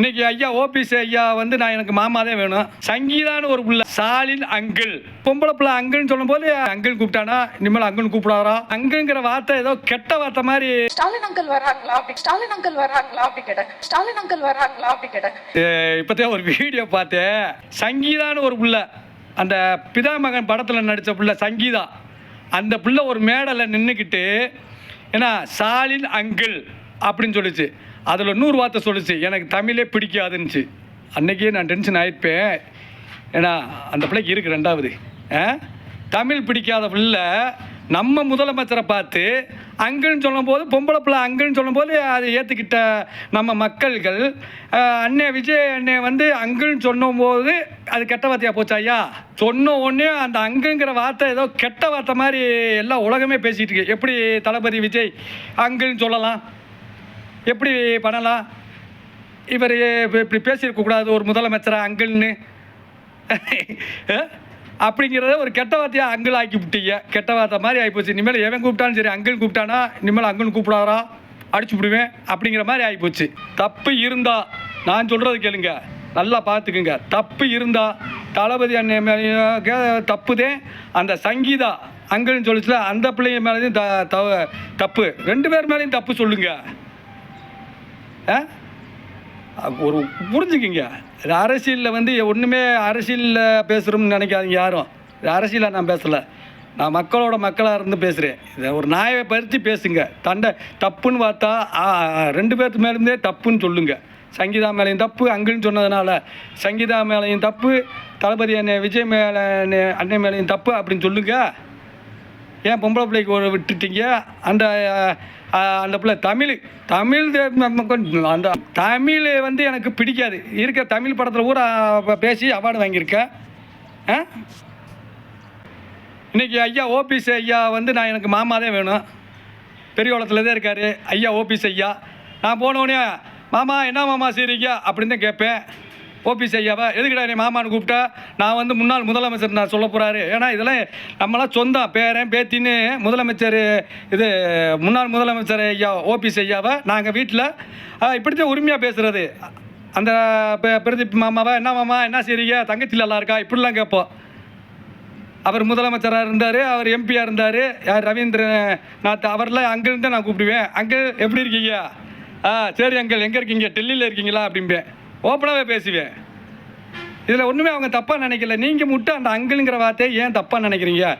இன்னைக்கு ஐயா ஓபிஎஸ் ஐயா வந்து நான் எனக்கு மாமா தான் வேணும். சங்கீதான்னு ஒரு புள்ள சாலின் அங்கிள். பொம்பளை பிள்ளை அங்கிள்னு சொல்லும்போது அங்கிள் கூப்பிட்டானா? இனிமேல் அங்கிள் கூப்பிடாரா அங்கிள்ங்கிற வார்த்தை ஏதோ கெட்ட வார்த்தை மாதிரி. ஸ்டாலின் அங்கிள் வராங்களா? அப்படி ஸ்டாலின் அங்கிள் வராங்களா? அப்படி கேட்டேன். ஸ்டாலின் அங்கிள் வராங்களா? அப்படி கேட்டேன். இப்போதான் ஒரு வீடியோ பார்த்தேன். சங்கீதான்னு ஒரு புள்ள அந்த பிதாமகன் படத்தில் நடித்த புள்ள சங்கீதா. அந்த புள்ள ஒரு மேடையில் நின்றுக்கிட்டு ஏன்னா சாலின் அங்கிள். அப்படின்னு சொல்லிச்சு. அதில் நூறு வார்த்தை சொல்லுச்சு. எனக்கு தமிழே பிடிக்காதுன்னுச்சு. அன்றைக்கே நான் டென்ஷன் ஆயிருப்பேன் ஏன்னா அந்த பிள்ளைக்கு இருக்குது ரெண்டாவது. ஆ? தமிழ் பிடிக்காத பிள்ளை நம்ம முதலமைச்சரை பார்த்து அங்குன்னு சொல்லும்போது பொம்பளை பிள்ளை அங்குன்னு சொல்லும்போது அதை ஏற்றுக்கிட்ட நம்ம மக்கள்கள் அண்ணே விஜய் அண்ணே வந்து அங்குன்னு சொன்னபோது அது கெட்ட வார்த்தையாக போச்சு ஐயா? சொன்ன உடனே அந்த அங்குங்கிற வார்த்தை ஏதோ கெட்ட வார்த்தை மாதிரி எல்லா உலகமே பேசிகிட்டு இருக்கு. எப்படி தளபதி விஜய் அங்குன்னு சொல்லலாம்? எப்படி பண்ணலாம்? இவர் இப்படி பேசியிருக்கக்கூடாது ஒரு முதலமைச்சராக அங்கிள்னு. அப்படிங்கிறத ஒரு கெட்ட வார்த்தையாக அங்கிள் ஆக்கி விட்டீங்க. கெட்ட வார்த்தை மாதிரி ஆகிப்போச்சு இனிமேல் எவன் கூப்பிட்டாலும் சரி அங்கிள் கூப்பிட்டானா இனிமேல் அங்கிள் கூப்பிடாரா அடிச்சு விடுவேன் அப்படிங்கிற மாதிரி ஆகிப்போச்சு தப்பு இருந்தால் நான் சொல்கிறது கேளுங்க. நல்லா பார்த்துக்குங்க. தப்பு இருந்தால் தளபதி அண்ணன் தப்புதே. அந்த சங்கீதா அங்கிள்னு சொல்லிச்சுல அந்த பிள்ளைங்க மேலேயும் த தப்பு. ரெண்டு பேர் மேலேயும் தப்பு சொல்லுங்கள் ஒரு புரிஞ்சுக்கிங்க. இது அரசியலில் வந்து ஒன்றுமே அரசியலில் பேசுகிறோம்னு நினைக்காதீங்க யாரும். இது அரசியலில் நான் பேசலை. நான் மக்களோட மக்களாக இருந்து பேசுகிறேன் இதை ஒரு நாயை பறித்து பேசுங்க. தண்டை தப்புன்னு பார்த்தா ரெண்டு பேர்த்து மேலேருந்தே தப்புன்னு சொல்லுங்க. சங்கீதா மேலேயும் தப்பு அங்குன்னு சொன்னதுனால சங்கீதா மேலேயும் தப்பு தளபதி அண்ணன் விஜய் மேலே அண்ணன் மேலேயும் தப்பு அப்படின்னு சொல்லுங்கள் ஏன் பொம்பளை பிள்ளைக்கு ஒரு விட்டுட்டீங்க? அந்த அந்த பிள்ளை தமிழ். தமிழ் கொஞ்சம் அந்த தமிழ் வந்து எனக்கு பிடிக்காது. இருக்க தமிழ் படத்தில் கூட பேசி அவார்டு வாங்கியிருக்கேன் ஆ? இன்னைக்கு ஐயா ஓபிஎஸ் ஐயா வந்து நான் எனக்கு மாமா தான் வேணும். பெரியகுளத்தில் தான் இருக்கார். ஐயா ஓபிஎஸ் ஐயா. நான் போனோடனே மாமா என்ன மாமா செய்கிறீங்க அப்படின்னு தான் கேட்பேன். ஓபிஎஸ் ஐயாவா? எதுக்குடா நீ மாமான்னு கூப்பிட்டா? நான் வந்து முன்னாள் முதலமைச்சர் நான் சொல்ல போகிறாரு ஏன்னா இதெல்லாம் நம்மளாம் சொந்தம் பேரன் பேத்தின்னு முதலமைச்சர் இது முன்னாள் முதலமைச்சர் ஐயா ஓபிஎஸ் ஐயாவை? நாங்கள் வீட்டில் இப்படித்தான் உரிமையாக பேசுகிறது அந்த பிரதீப் மாமாவா என்ன மாமா என்ன செய்றீங்க? தங்கச்சி நல்லா இருக்கா? இப்படிலாம் கேட்போம். அவர் முதலமைச்சராக இருந்தார் அவர் எம்பியாக இருந்தார். யார் ரவீந்திரநாத் அவர்லாம் அங்கேருந்து தான் நான் கூப்பிடுவேன். அங்கே எப்படி இருக்கீங்க? ஆ சரி அங்கிள். எங்கே இருக்கீங்க? டெல்லியில் இருக்கீங்களா? அப்படிம்பேன். ஓப்பனாகவே பேசுவேன். இதில் ஒன்றுமே அவங்க தப்பாக நினைக்கல. நீங்கள் மட்டும் அந்த அங்கிளுங்கிற வார்த்தையை ஏன் தப்பாக நினைக்கிறீங்க?